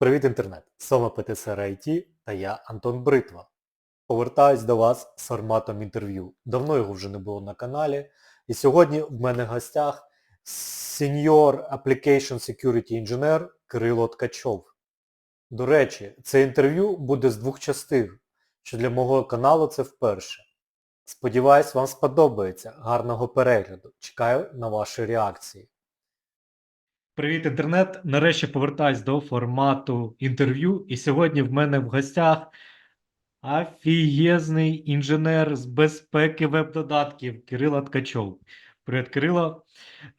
Привіт, інтернет! З вами ПТСР IT та я Антон Бритва. Повертаюсь до вас з форматом інтерв'ю. Давно його вже не було на каналі. І сьогодні в мене в гостях Senior Application Security Engineer Кирило Ткачов. До речі, це інтерв'ю буде з двох частин, що для мого каналу це вперше. Сподіваюсь, вам сподобається. Гарного перегляду. Чекаю на ваші реакції. Привіт, інтернет. Нарешті повертаюсь до формату інтерв'ю. І сьогодні в мене в гостях офігезний інженер з безпеки веб-додатків Кирило Ткачов. Привіт, Кирило.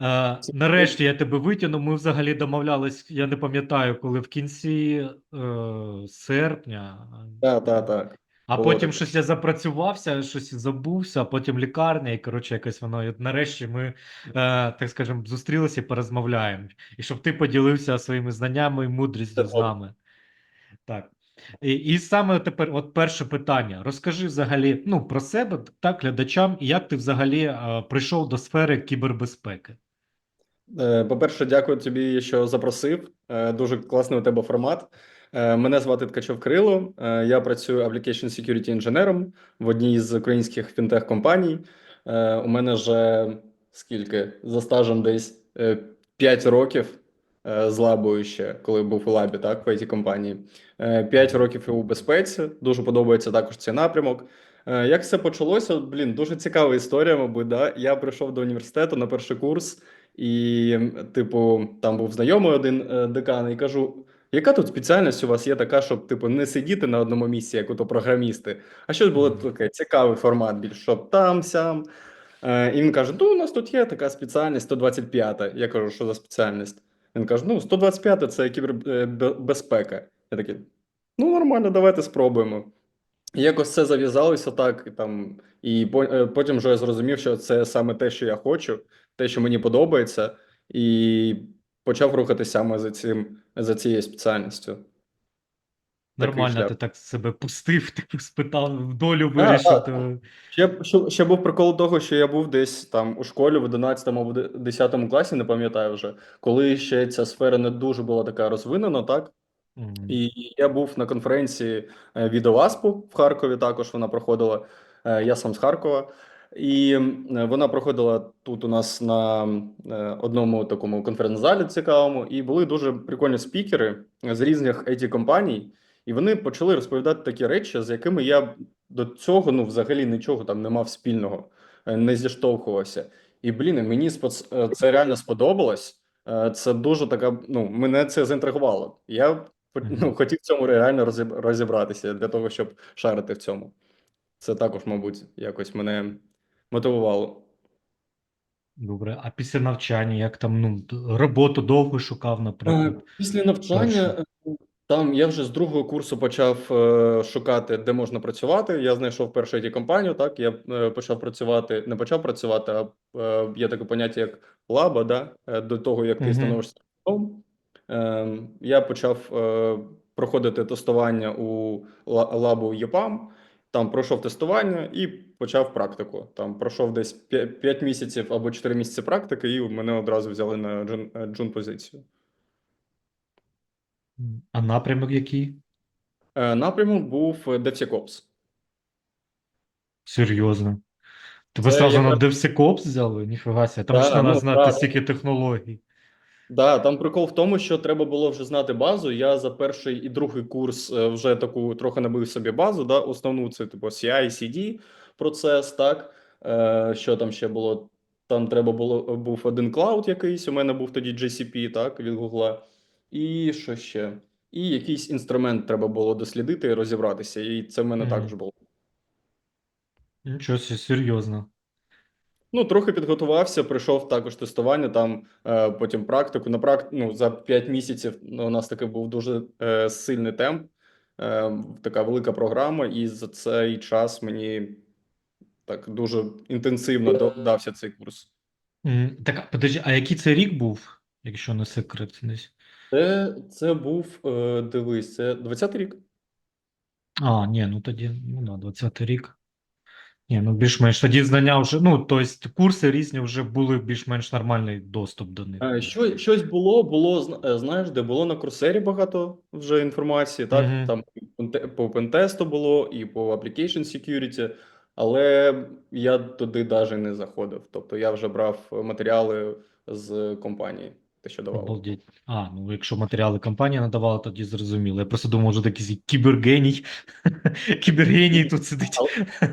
Е, нарешті я тебе витягну. Ми взагалі домовлялись, я не пам'ятаю, коли в кінці е, серпня. Так, так, так. А Було потім таке. щось я запрацювався, щось забувся, а потім лікарня, і коротше, якось воно. І от нарешті ми, е, так скажемо, зустрілися і порозмовляємо. І щоб ти поділився своїми знаннями і мудрістю з нами. Так. І, і саме тепер, от перше питання. Розкажи взагалі ну, про себе, так, глядачам, і як ти взагалі е, прийшов до сфери кібербезпеки. Е, По-перше, дякую тобі, що запросив. Е, Дуже класний у тебе формат. Е, Мене звати Ткачов Крило. Е, Я працюю application security інженером в одній з українських фінтех-компаній. Е, У мене вже скільки? За стажем десь 5 років з лабою ще, коли був у лабі, так, в it компанії. 5 років у безпеці. Дуже подобається також цей напрямок. Як все почалося? Блін, дуже цікава історія, мабуть. Да? Я прийшов до університету на перший курс. І, типу, там був знайомий один декан, і кажу: яка тут спеціальність у вас є така, щоб типу не сидіти на одному місці, як ото програмісти, а щось було таке цікавий формат, більш щоб там, сям. Е, і він каже: Ну, у нас тут є така спеціальність 125. Я кажу, що за спеціальність? Він каже: Ну, 125 це кібербезпека. Я такий, ну нормально, давайте спробуємо. І якось це зав'язалося так, і там, і е, потім вже я зрозумів, що це саме те, що я хочу, те, що мені подобається, і почав рухатися саме за цим, за цією спеціальністю. Нормально, ти так себе пустив, типу, спитав, долю то- Ще, ще, ще був прикол того, що я був десь там у школі в 11 або 10 класі, не пам'ятаю вже, коли ще ця сфера не дуже була така розвинена, так? Мгм. І я був на конференції е, від ОВАСПу в Харкові. Також вона проходила. Е, Я сам з Харкова, і е, вона проходила тут у нас на е, одному такому конференц-залі цікавому. І були дуже прикольні спікери з різних it компаній, і вони почали розповідати такі речі, з якими я до цього ну взагалі нічого там не мав спільного, е, не зіштовхувався. І блін, мені е, це реально сподобалось. Е, Це дуже така. Ну, мене це заінтригувало. Я Ну, хотів в цьому реально розіб- розібратися для того, щоб шарити в цьому. Це також, мабуть, якось мене мотивувало. Добре, а після навчання, як там, ну, роботу довго шукав, Е, наприклад. Після навчання е, там я вже з другого курсу почав е, шукати, де можна працювати. Я знайшов першу it компанію. Так я е, почав працювати, не почав працювати, а е, є таке поняття як лаба, да? е, до того, як ти Мгм. становишся. Е, Я почав е, проходити тестування у лабу ЄПАМ. Там пройшов тестування і почав практику. Там пройшов десь 5 місяців або 4 місяці практики, і мене одразу взяли на джун, е, джун позицію. А напрямок який? Е, Напрямок був DevSecOps. Серйозно. Тебе сразу на якраз- DevSecOps взяли? Ніфіга себе. Там Да, ж треба ну, знати да. стільки технологій. Да, там прикол в тому, що треба було вже знати базу. Я за перший і другий курс е, вже таку трохи набив собі базу. Да? Основну це типу CI, CD процес. Так е, що там ще було? Там треба було був один клауд якийсь. У мене був тоді GCP, так від Гугла. І що ще? І якийсь інструмент треба було дослідити і розібратися. І це в мене Мгм. також було. Нічого серйозно. Ну, трохи підготувався, прийшов також тестування, там е, потім практику. На практ... ну, за 5 місяців ну, у нас такий був дуже е, сильний темп, е, така велика програма, і за цей час мені так дуже інтенсивно до- дався цей курс. Так, подожди, а який це рік був, якщо не секрет десь? Це, це був, е, дивись, це 20-й рік. А, ні, ну тоді, ну да, 20 рік. Ні, ну більш-менш тоді знання вже, ну, тобто курси різні вже були більш-менш нормальний доступ до них. Е, Що, щось було, було, е, знаєш, де було на Курсері багато вже інформації, так? Мгм. Там по по пентесту було і по application security, але я туди навіть не заходив. Тобто я вже брав матеріали з компанії, те, що давали. Обалдеть. А, ну якщо матеріали компанія надавала, тоді зрозуміло. Я просто думав, що такий кібергеній. Кібергеній тут сидить.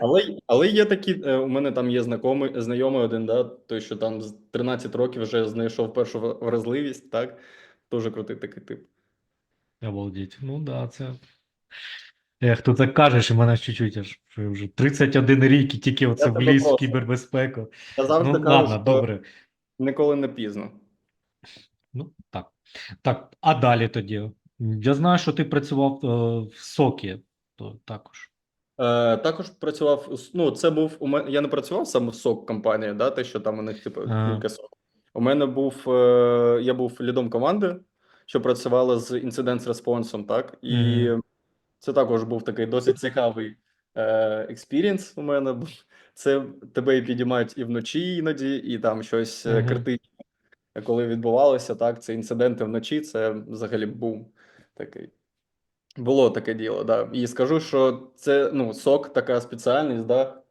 Але, але є такі, е, у мене там є знайомий, знайомий один, да, той, що там з 13 років вже знайшов першу вразливість, так? Дуже крутий такий тип. Обалдеть. Ну да, це. Ех, ти так кажеш, і мене чуть-чуть аж вже 31 рік і тільки оце тебе вліз в кібербезпеку. Я завжди Ну кажу, ладно, добре. ніколи не пізно. Ну, так. Так, а далі тоді. Я знаю, що ти працював е, в Сокі, то також. Е, також працював, ну, це був, у мене, я не працював саме в СОК компанії, да, те, що там у них, типу, кілька СОК. У мене був, е, я був лідом команди, що працювала з інцидент-респонсом, так, і Мгм. Це також був такий досить цікавий експірієнс у мене. Це тебе і підіймають і вночі іноді, і там щось е, Мгм. критичне, коли відбувалося, так, це інциденти вночі, це взагалі бум такий. Було таке діло, да. І скажу, що це ну, сок, така спеціальність, да,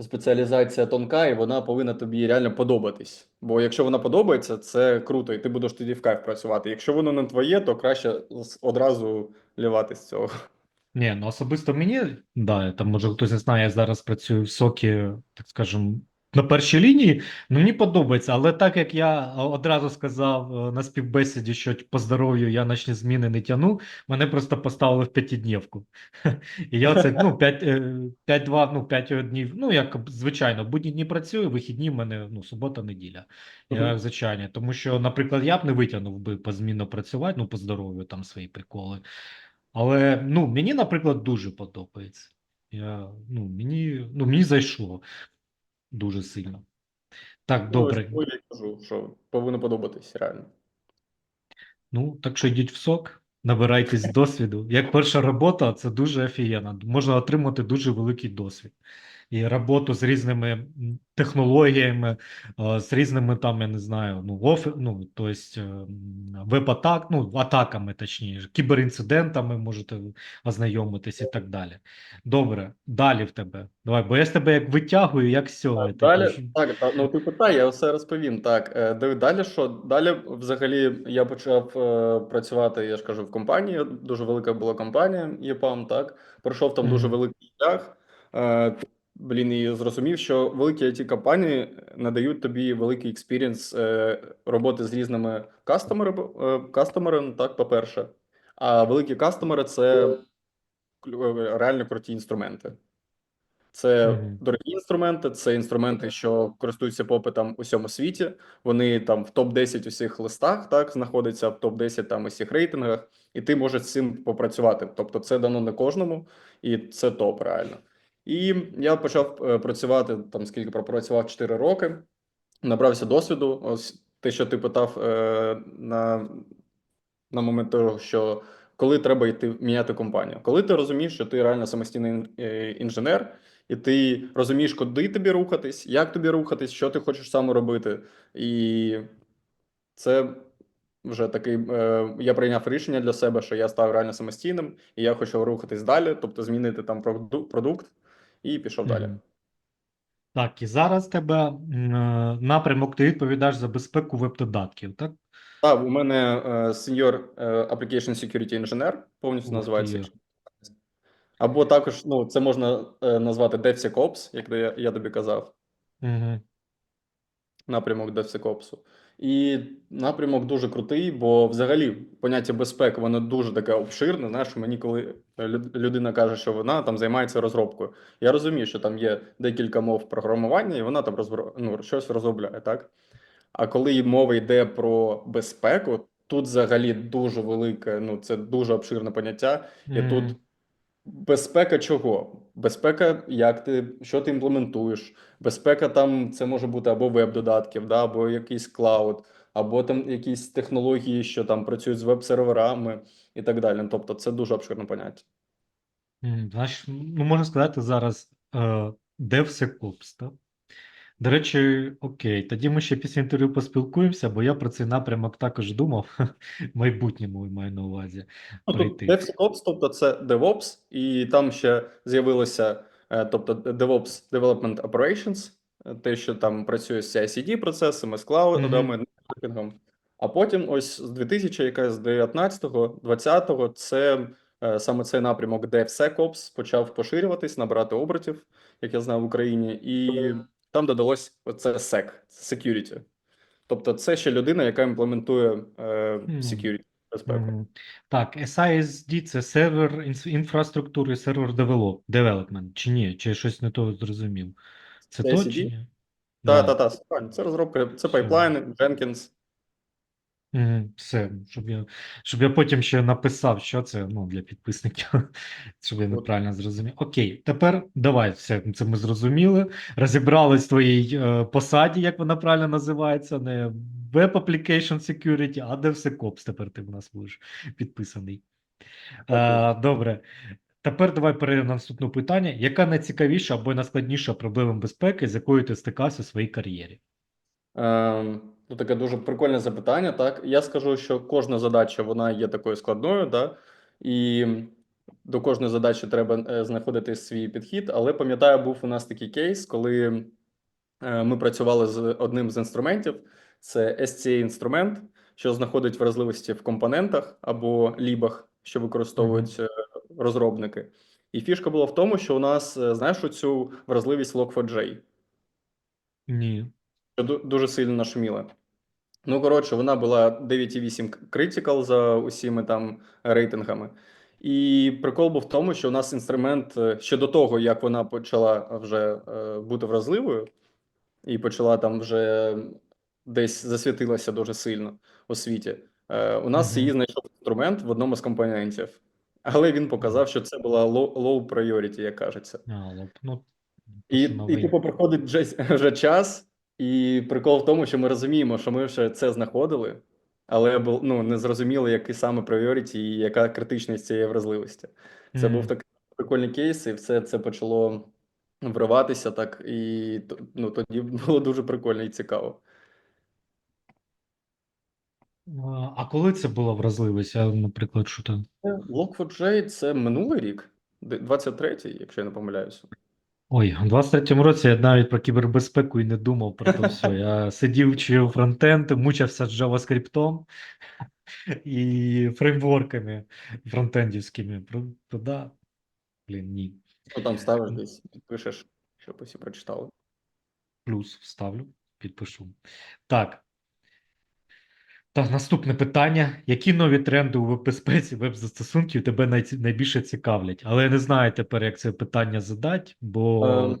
спеціалізація тонка, і вона повинна тобі реально подобатись. Бо якщо вона подобається, це круто, і ти будеш тоді в кайф працювати. Якщо воно не твоє, то краще одразу лівати з цього. Ні, ну особисто мені, да, там може хтось не знає, я зараз працюю в сокі, так скажем, на першій лінії. Ну, мені подобається, але так як я одразу сказав е, на співбесіді, що по здоров'ю я ночні зміни не тяну, мене просто поставили в п'ятиднівку. І я це, ну, 5, 5-2, ну, 5 днів, ну, як звичайно, будні дні працюю, вихідні в мене, ну, субота, неділя. Я, звичайно, тому що, наприклад, я б не витягнув би позмінно працювати, ну, по здоров'ю, там свої приколи. Але ну, мені, наприклад, дуже подобається. Я, ну, мені, ну, мені зайшло дуже сильно. Так, Ну, добре. я кажу, що повинно подобатись реально. Ну, так що йдіть в сок, набирайтесь досвіду. Як перша робота, це дуже офігенно. Можна отримати дуже великий досвід. І роботу з різними технологіями, з різними там, я не знаю, ну, офі, ну, то есть, е, веб-атак, ну, атаками, точніше, кіберінцидентами можете ознайомитись і так далі. Добре, далі в тебе. Давай, бо я з тебе як витягую, як сьогодні. Далі, так, та, ну ти питай, я все розповім. Так, е, диви, далі що? Далі взагалі я почав е, працювати, я ж кажу, в компанії. Дуже велика була компанія ЄПАМ, так. Пройшов там дуже великий шлях. Блін, і зрозумів, що великі it компанії надають тобі великий експірієнс е, роботи з різними кастомерами, е, кастомерами, так, по-перше. А великі кастомери це е, реально круті інструменти. Це Мгм. дорогі інструменти, це інструменти, що користуються попитом у всьому світі. Вони там в топ-10 усіх листах, так, знаходяться в топ-10 там усіх рейтингах, і ти можеш з цим попрацювати. Тобто це дано не кожному, і це топ реально. І я почав е, працювати там, скільки пропрацював 4 роки, набрався досвіду. Ось те, що ти питав е, на, на момент того, що коли треба йти міняти компанію, коли ти розумієш, що ти реально самостійний е, інженер, і ти розумієш, куди тобі рухатись, як тобі рухатись, що ти хочеш саме робити. І це вже такий. Я прийняв рішення для себе, що я став реально самостійним, і я хочу рухатись далі, тобто змінити там проду- продукт, і пішов далі. Так, і зараз тебе е, напрямок, ти відповідаєш за безпеку веб-додатків, так? Так, у мене е, senior е, application security engineer, повністю називається. Або також, ну, це можна е, назвати DevSecOps, як я, я тобі казав. Угу. напрямок DevSecOps. І напрямок дуже крутий, бо взагалі поняття безпеки воно дуже таке обширне. Знаєш, мені коли людина каже, що вона там займається розробкою, я розумію, що там є декілька мов програмування, і вона там розбро... ну, щось розробляє, так? А коли мова йде про безпеку, тут взагалі дуже велике, ну це дуже обширне поняття, і тут Безпека чого? Безпека, як ти, що ти імплементуєш? Безпека там це може бути або веб-додатків, да, або якийсь клауд, або там якісь технології, що там працюють з веб-серверами і так далі. Тобто це дуже обширне поняття. Знаєш, ну можна сказати зараз, е, DevSecOps, так? До речі, окей, тоді ми ще після інтерв'ю поспілкуємося, бо я про цей напрямок також думав в майбутньому маю на увазі Ну, тут пройти. DevSecOps, тобто це DevOps, і там ще з'явилося, е, тобто DevOps Development Operations, е, те, що там працює з CI/CD процесами, з клаудами, нетворкінгом. А потім, ось з 2000, якась 19-го, 20-го, це е, саме цей напрямок DevSecOps почав поширюватись, набирати обертів, як я знаю в Україні, і там додалось оце SEC, Security. Тобто, це ще людина, яка імплементує е, security, безпеку. Так, SISD це сервер інфраструктури, сервер девелоп, development, чи ні? Чи щось не то зрозумів? Це то CI/CD? чи ні? Та, Да. та, та, правильно, це розробка, це пайплайн, Jenkins. Мгм, Все, щоб я, щоб я потім ще написав, що це ну, для підписників, щоб я От. неправильно зрозумів. Окей, тепер давай, все, це ми зрозуміли. Розібрались в твоїй е, посаді, як вона правильно називається, не Web Application Security, а DevSecOps тепер ти в нас будеш підписаний. Е, добре. Тепер давай перейдемо на наступне питання. Яка найцікавіша або найскладніша проблема безпеки, з якою ти стикався в своїй кар'єрі? Ем, ну, таке дуже прикольне запитання. Так, я скажу, що кожна задача вона є такою складною, да? і до кожної задачі треба е, знаходити свій підхід. Але пам'ятаю, був у нас такий кейс, коли е, ми працювали з одним з інструментів. Це SCA інструмент, що знаходить вразливості в компонентах або лібах, що використовують е, розробники. І фішка була в тому, що у нас, знаєш, оцю вразливість Log4j, Ні. Що дуже сильно нашуміла. Ну, коротше, вона була 9,8 critical за усіми там рейтингами. І прикол був в тому, що у нас інструмент е, ще до того, як вона почала вже е, бути вразливою, і почала там вже десь засвітилася дуже сильно у світі. е, У нас її знайшов інструмент в одному з компонентів, але він показав, що це була low, low priority, як кажеться. А, ну, І, і типу, проходить вже, вже час, і прикол в тому, що ми розуміємо, що ми вже це знаходили, але ну, не зрозуміли, який саме priority і яка критичність цієї вразливості. Це був такий прикольний кейс, і все це почало вриватися так, і ну, тоді було дуже прикольно і цікаво. А коли це була вразливість? А, наприклад, що там? Log4j – це минулий рік, де- 23-й, якщо я не помиляюся. Ой, у 23-му році я навіть про кібербезпеку і не думав про то все. Я сидів, вчив фронтенд, мучився з JavaScript і фреймворками фронтендівськими. То да, блін, ні. Ну, там ставиш десь, підпишеш, щоб усі прочитали. Плюс вставлю, підпишу. Так. Так, наступне питання. Які нові тренди у веб-безпеці веб-застосунків тебе най- найбільше цікавлять? Але я не знаю тепер, як це питання задати, бо Ем,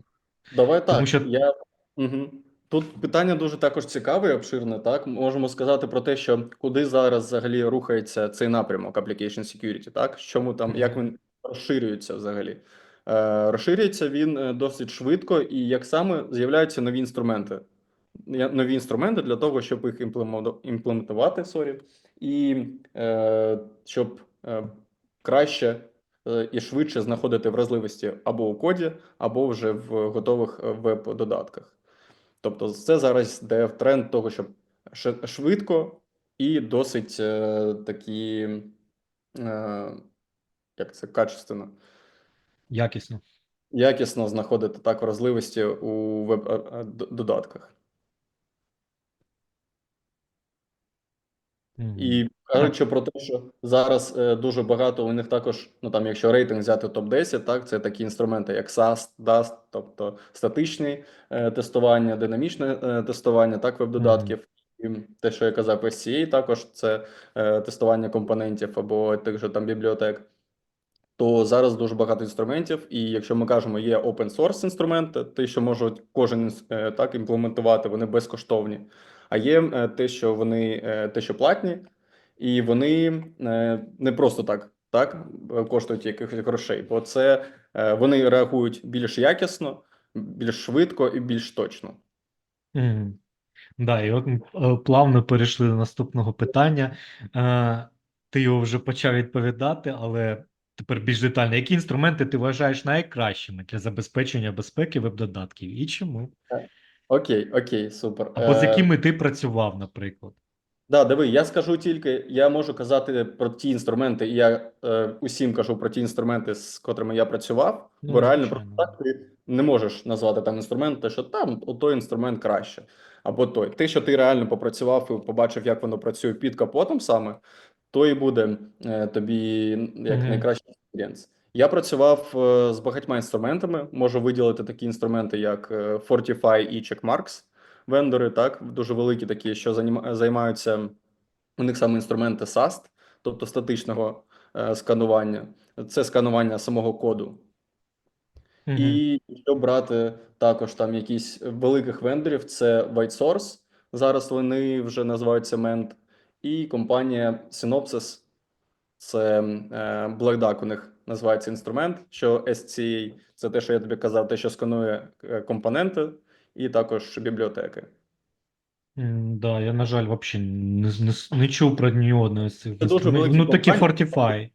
Давай Тому так. що- Я... Угу. Тут питання дуже також цікаве і обширне. Так, можемо сказати про те, що куди зараз взагалі рухається цей напрямок Application Security, так? Чому там, як він розширюється взагалі? Е, розширюється він е, досить швидко, і як саме з'являються нові інструменти. Нові інструменти для того, щоб їх імплементу- імплементувати, сорі, і е, щоб е, краще е, і швидше знаходити вразливості або у коді, або вже в готових е, веб-додатках. Тобто, це зараз йде в тренд того, щоб швидко і досить е, такі, е, як це качественно, якісно. якісно знаходити так вразливості у веб-додатках. І кажучи про те, що зараз е, дуже багато у них також, ну там, якщо рейтинг взяти топ-10, так, це такі інструменти, як SAST, DAST, тобто статичне е, тестування, динамічне е, тестування, так, веб-додатків. І те, що я казав, SCA, також це е, тестування компонентів або тих же там бібліотек. То зараз дуже багато інструментів, і якщо ми кажемо, є open source інструменти, те, що можуть кожен е, так імплементувати, вони безкоштовні. А є е, те, що вони е, те, що платні, і вони е, не просто так, так коштують якихось грошей, бо це вони реагують більш якісно, більш швидко і більш точно. Мгм. Да, і от ми плавно перейшли до наступного питання. Ти його вже почав відповідати, але тепер більш детально, які інструменти ти вважаєш найкращими для забезпечення безпеки веб-додатків і чому? Окей, окей, супер. Або з Е, якими ти працював, наприклад. Да, диви, я скажу тільки, я можу казати про ті інструменти, і я е, усім кажу про ті інструменти, з котрими я працював, Ну, бо реально просто так ти не можеш назвати там інструмент, те, що там той інструмент краще, або той. Те, що ти реально попрацював і побачив, як воно працює під капотом саме, то і буде е, тобі як Мгм. найкращий експірієнс. Я працював е, з багатьма інструментами. Можу виділити такі інструменти, як е, Fortify і Checkmarx вендори, так, дуже великі такі, що займаються у них саме інструменти SAST, тобто статичного е, сканування. Це сканування самого коду. Мгм. І якщо брати також там якісь великих вендорів, це WhiteSource, зараз вони вже називаються Ment, і компанія Synopsys, це Black Duck у них називається інструмент, що SCA, це те, що я тобі казав, те, що сканує е, компоненти, і також бібліотеки. М, Да, я, на жаль, взагалі не, не, с- не чув про ні одного з цих Це дуже інструментів. великі Ну, такі компанії. Fortify.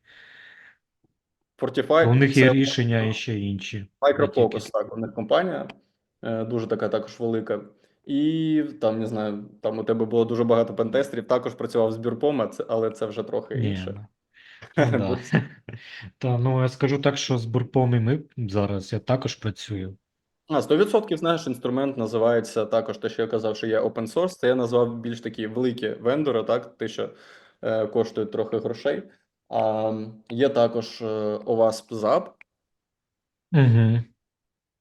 Fortify У них є це рішення і ще інші. Microfocus, не тільки. так, у них компанія е, дуже така також велика. І там, не знаю, там у тебе було дуже багато пентестерів, також працював з Бюрпом, а це- але це вже трохи Ні, інше. Ну, ну, да. Та, ну, я скажу так, що з бурпом і ми зараз я також працюю. А, 100% знаєш, інструмент називається також те, що я казав, що є open source. Це я назвав більш такі великі вендори, так, те, що е, коштують трохи грошей. А є також е, OWASP ZAP Угу.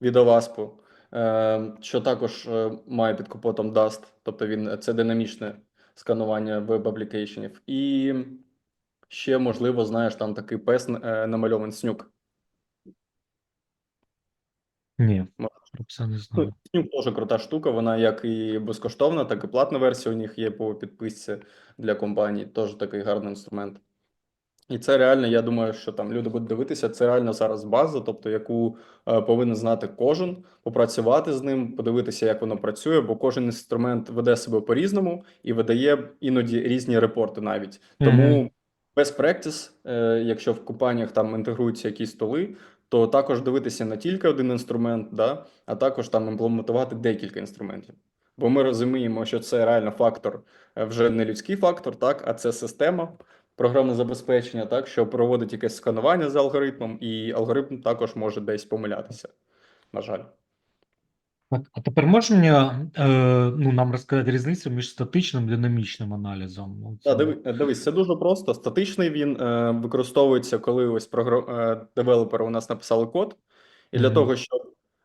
від OWASP, е, що також е, має під капотом Dust, тобто він це динамічне сканування веб-аплікейшенів. І ще, можливо, знаєш, там такий пес е, намальований снюк. Ні, про це не знаю. Ну, Снюк теж крута штука. Вона як і безкоштовна, так і платна версія у них є по підписці для компаній. Теж такий гарний інструмент. І це реально, я думаю, що там люди будуть дивитися. Це реально зараз база, тобто яку е, повинен знати кожен, попрацювати з ним, подивитися, як воно працює, бо кожен інструмент веде себе по-різному і видає іноді різні репорти навіть. Тому Мгм. Best practice, е, якщо в компаніях там інтегруються якісь столи, то також дивитися не тільки один інструмент, да, а також там імплементувати декілька інструментів. Бо ми розуміємо, що це реально фактор, е, вже не людський фактор, так, а це система програмне забезпечення, так, що проводить якесь сканування за алгоритмом, і алгоритм також може десь помилятися. На жаль. Так, а тепер можеш мені е, ну, нам розказати різницю між статичним і динамічним аналізом? Ну, Да, диви, е, дивись, це дуже просто. Статичний він е, використовується, коли ось програ... е, девелопери у нас написали код, і для Мгм. того, щоб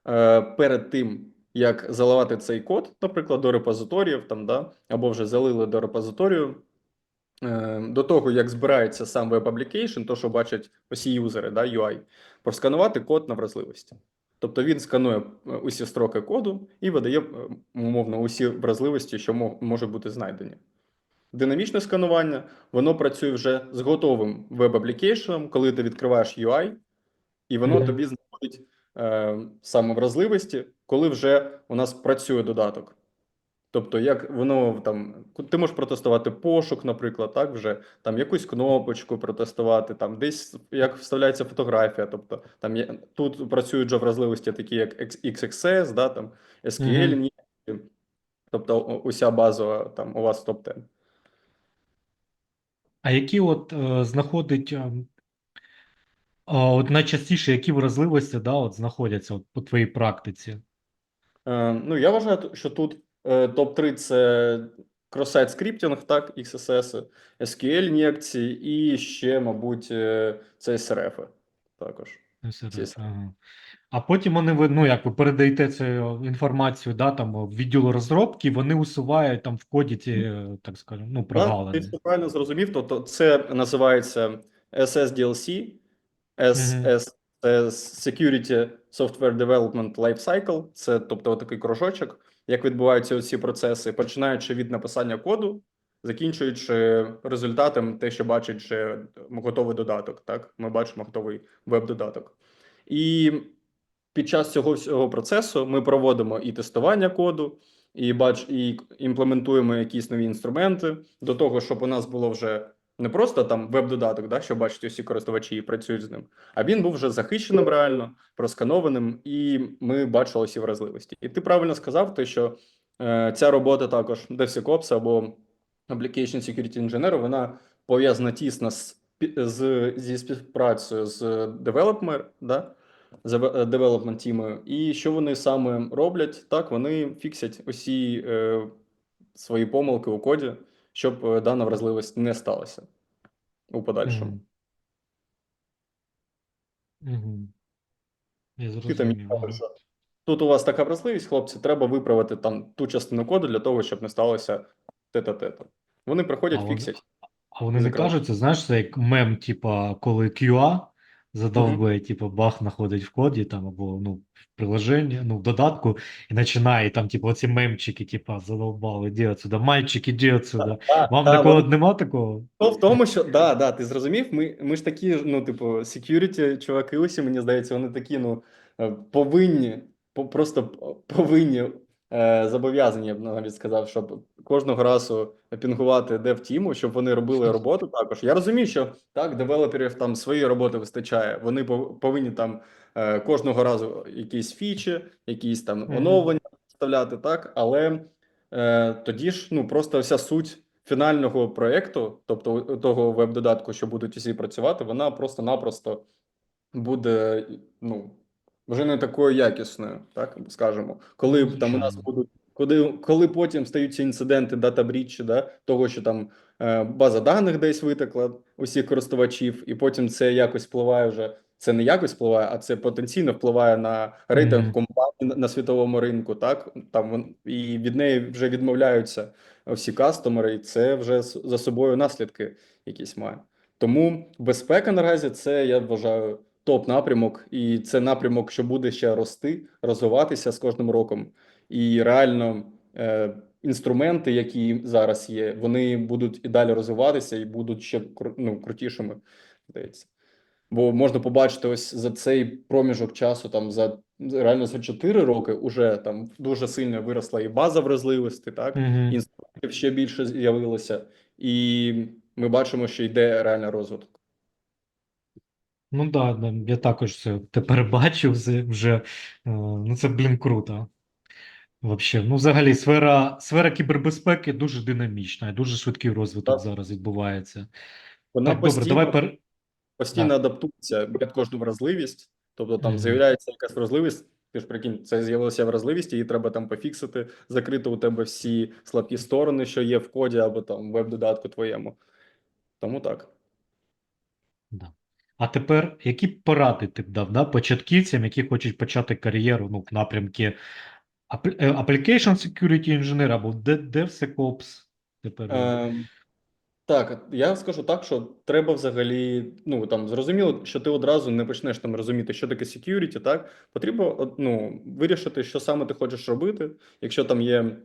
е, перед тим, як заливати цей код, наприклад, до репозиторіїв, там, да, або вже залили до репозиторію, е, до того, як збирається сам веб application, то, що бачать усі юзери, да, UI, просканувати код на вразливості. Тобто він сканує е, усі строки коду і видає, е, умовно, усі вразливості, що може можуть бути знайдені. Динамічне сканування, воно працює вже з готовим веб-аплікейшеном, коли ти відкриваєш UI, і воно тобі знаходить е, саме вразливості, коли вже у нас працює додаток. Тобто, як воно там, ти можеш протестувати пошук, наприклад, так, вже там якусь кнопочку протестувати, там десь як вставляється фотографія. Тобто, там є, тут працюють вже вразливості, такі як XXS, да, там, SQL, Мгм. ін'єкції. тобто уся базова там у вас топ-10. А які от е, знаходить е, от найчастіше, які вразливості да, от знаходяться от, по твоїй практиці? Е, ну, я вважаю, що тут топ-3 це кросайт скриптинг, так, XSS, SQL ін'єкції і ще, мабуть, е, це SRF також. SRF, Звісно. ага. А потім вони ви, ну, як ви передаєте цю інформацію да, там, в відділу розробки, вони усувають там в коді ті, е, так скажемо, ну, Так, ти прогалини. правильно зрозумів. Тобто це називається SSDLC, SS Security Software Development Lifecycle. Це тобто такий кружочок, як відбуваються ці процеси, починаючи від написання коду, закінчуючи результатом, те, що бачить вже готовий додаток. Так, ми бачимо готовий веб-додаток. І під час цього всього процесу ми проводимо і тестування коду, і бач, і імплементуємо якісь нові інструменти до того, щоб у нас було вже Не просто там веб-додаток, да, що бачать усі користувачі і працюють з ним, а він був вже захищеним реально, просканованим, і ми бачили всі вразливості. І ти правильно сказав, те, що е, ця робота також DevSecOps або Application Security Engineer, вона пов'язана тісно з, з, зі співпрацею з developer, да, з е, development тімою. І що вони саме роблять? Так, вони фіксять усі е, свої помилки у коді, щоб е, дана вразливість не сталася у подальшому. Мгм. Я зрозумів. тут у вас така вразливість, хлопці, треба виправити там ту частину коду для того, щоб не сталося тета-тета. Вони приходять, А вони- фіксять. А вони не кажуть, це знаєш, це як мем, типа, коли QA задовбує, типа, баг знаходить в коді там або ну, в приложенні, ну, в додатку, і починає там, типа, оці мемчики, типа, задовбали, іди отсюда, мальчик, іди отсюда. Та, Вам та, такого вони- нема такого? Ну, в тому, що да, да, ти зрозумів. Ми, ми ж такі, ну, типу, security чуваки усі, мені здається, вони такі, ну, е, повинні, по- просто повинні, е, зобов'язані, я б навіть сказав, щоб кожного разу пінгувати дев-тіму, щоб вони робили роботу також. Я розумію, що так, девелоперів там своєї роботи вистачає. Вони повинні там е, кожного разу якісь фічі, якісь там оновлення вставляти, так, але е, тоді ж, ну, просто вся суть фінального проєкту, тобто того веб-додатку, що будуть усі працювати, вона просто-напросто буде ну, вже не такою якісною, так скажемо. Коли там у нас будуть, коли, коли потім стаються інциденти дата-брічі, да, того, що там е, база даних десь витекла усіх користувачів, і потім це якось впливає вже. Це не якось впливає, а це потенційно впливає на рейтинг Мгм. компаній на, на світовому ринку. Так там і від неї вже відмовляються всі кастомери, і це вже за собою наслідки якісь має. Тому безпека наразі це я вважаю топ напрямок, і це напрямок, що буде ще рости, розвиватися з кожним роком. І реально е, інструменти, які зараз є, вони будуть і далі розвиватися, і будуть ще ну, крутішими, здається. Бо можна побачити ось за цей проміжок часу, там за реально за 4 роки, уже там дуже сильно виросла і база вразливості, так Мгм. інструментів ще більше з'явилося, і ми бачимо, що йде реальний розвиток. Ну да, да, я також це тепер бачу вже, е, ну це, блін, круто. Вообще, ну взагалі, сфера, сфера кібербезпеки дуже динамічна, і дуже швидкий розвиток Так. зараз відбувається. Вона Так, добре, постійно, давай пер... постійно адаптується під кожну вразливість. Тобто там Мгм. з'являється якась вразливість. Ти ж прикинь, це з'явилася вразливість, її треба там пофіксити, закрити у тебе всі слабкі сторони, що є в коді або там веб-додатку твоєму. Тому так. Да. А тепер, які поради ти б дав да, початківцям, які хочуть почати кар'єру ну, в напрямку апл- е, Application Security Engineer або Dev- DevSecOps? Тепер Ем, так, я скажу так, що треба взагалі, ну там зрозуміло, що ти одразу не почнеш там розуміти, що таке security, так? Потрібно от, ну, вирішити, що саме ти хочеш робити. Якщо там є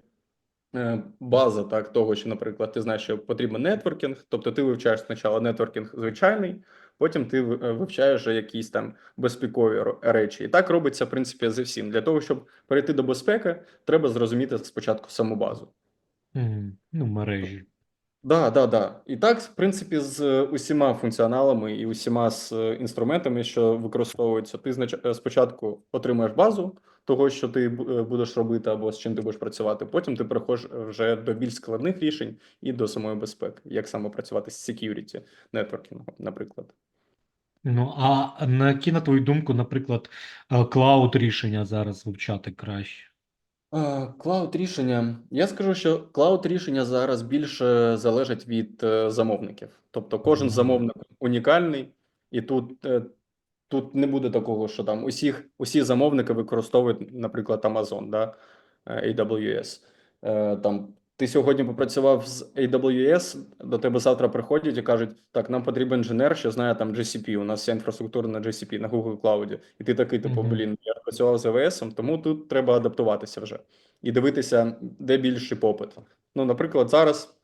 е, база так, того, що, наприклад, ти знаєш, що потрібен нетворкінг, тобто ти вивчаєш спочатку нетворкінг звичайний, потім ти е, вивчаєш вже якісь там безпекові речі. І так робиться, в принципі, зі всім. Для того, щоб перейти до безпеки, треба зрозуміти спочатку саму базу. Мгм. ну, мережі. Да, да, да. І так, в принципі, з е, усіма функціоналами і усіма з е, інструментами, що використовуються, ти спочатку отримаєш базу того, що ти будеш робити або з чим ти будеш працювати. Потім ти переходиш вже до більш складних рішень і до самої безпеки, як саме працювати з security нетворкінгом, наприклад. Ну, а на які, на твою думку, наприклад, е, клауд рішення зараз вивчати краще? Клауд рішення. Я скажу, що клауд рішення зараз більше залежать від е, замовників. Тобто кожен замовник унікальний, і тут, е, тут не буде такого, що там усіх, усі замовники використовують, наприклад, Amazon, да? е, AWS. Е, Там ти сьогодні попрацював з AWS, до тебе завтра приходять і кажуть: так, нам потрібен інженер, що знає там GCP. У нас вся інфраструктура на GCP, на Google Cloud. І ти такий, типу, блін, я працював з AWS, тому тут треба адаптуватися вже і дивитися, де більший попит. Ну, наприклад, зараз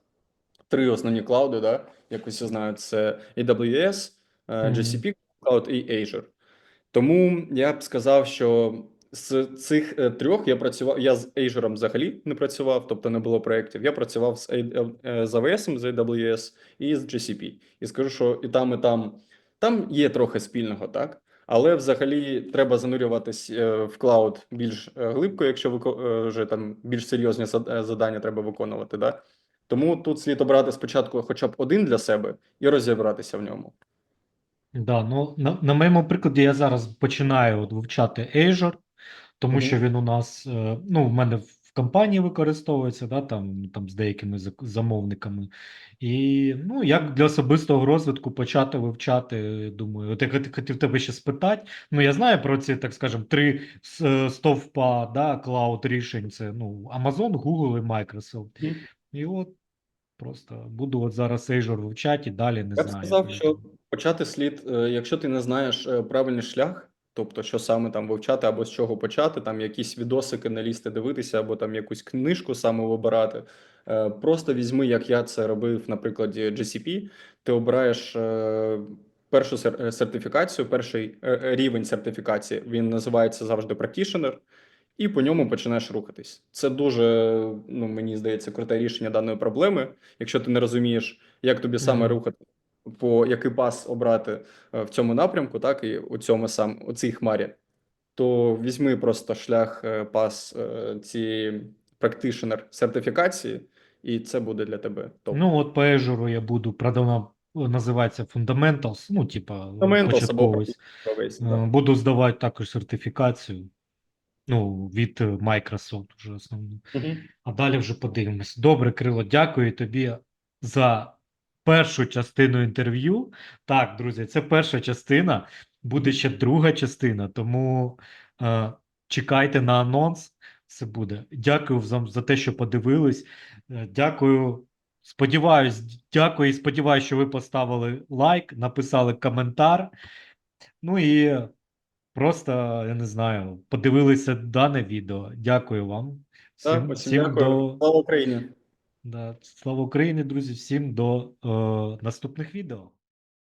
три основні клауди, да, як усі знають, це AWS, е, GCP Cloud і Azure. Тому я б сказав, що З цих е, трьох я працював. Я з Azure взагалі не працював, тобто не було проєктів. Я працював з, A- е, з AWS, AWS і з GCP. І скажу, що і там, і там там є трохи спільного, так? Але взагалі треба занурюватись е, в клауд більш глибко, якщо вже там більш серйозні зад- завдання треба виконувати. Да? Тому тут слід обрати спочатку хоча б один для себе і розібратися в ньому. Да, ну на, на моєму прикладі я зараз починаю от вивчати Azure, тому Мгм. що він у нас, е, ну, в мене в компанії використовується, да, там, там з деякими замовниками. І ну, як для особистого розвитку почати вивчати, думаю, от я хотів тебе ще спитати. Ну, я знаю про ці, так скажемо, три е, стовпа, да, клауд рішень. Це ну, Amazon, Google і Microsoft. Мгм. І от просто буду от зараз Azure вивчати і далі не Я знаю. сказав, що почати слід, е, якщо ти не знаєш правильний шлях, тобто що саме там вивчати або з чого почати, там якісь відосики на лісти дивитися, або там якусь книжку саме вибирати. е, Просто візьми, як я це робив на прикладі GCP, ти обираєш е, першу е, сертифікацію, перший рівень сертифікації. Він називається завжди Practitioner, і по ньому починаєш рухатись. Це дуже, ну мені здається, круте рішення даної проблеми. Якщо ти не розумієш, як тобі саме Мгм. рухати, по який пас обрати е, в цьому напрямку, так і у цьому сам у цій хмарі, то візьми просто шлях е, пас е, цієї practitioner сертифікації, і це буде для тебе топ. Ну, от по Azure я буду, правда, вона називається Fundamentals, ну, типа. Буду здавати також сертифікацію, ну, від Microsoft вже основну. Мгм. А далі вже подивимось. Добре, Крило, дякую тобі за першу частину інтерв'ю. Так, друзі, це перша частина. Буде ще друга частина, тому е, чекайте на анонс. Це буде. Дякую за, за те, що подивились. Е, Дякую. Сподіваюсь, дякую і сподіваюся, що ви поставили лайк, написали коментар. Ну і просто, я не знаю, подивилися дане відео. Дякую вам. Всім, усім всім дякую. до Слава Україні! Да, слава Україні, друзі. Всім до е, наступних відео.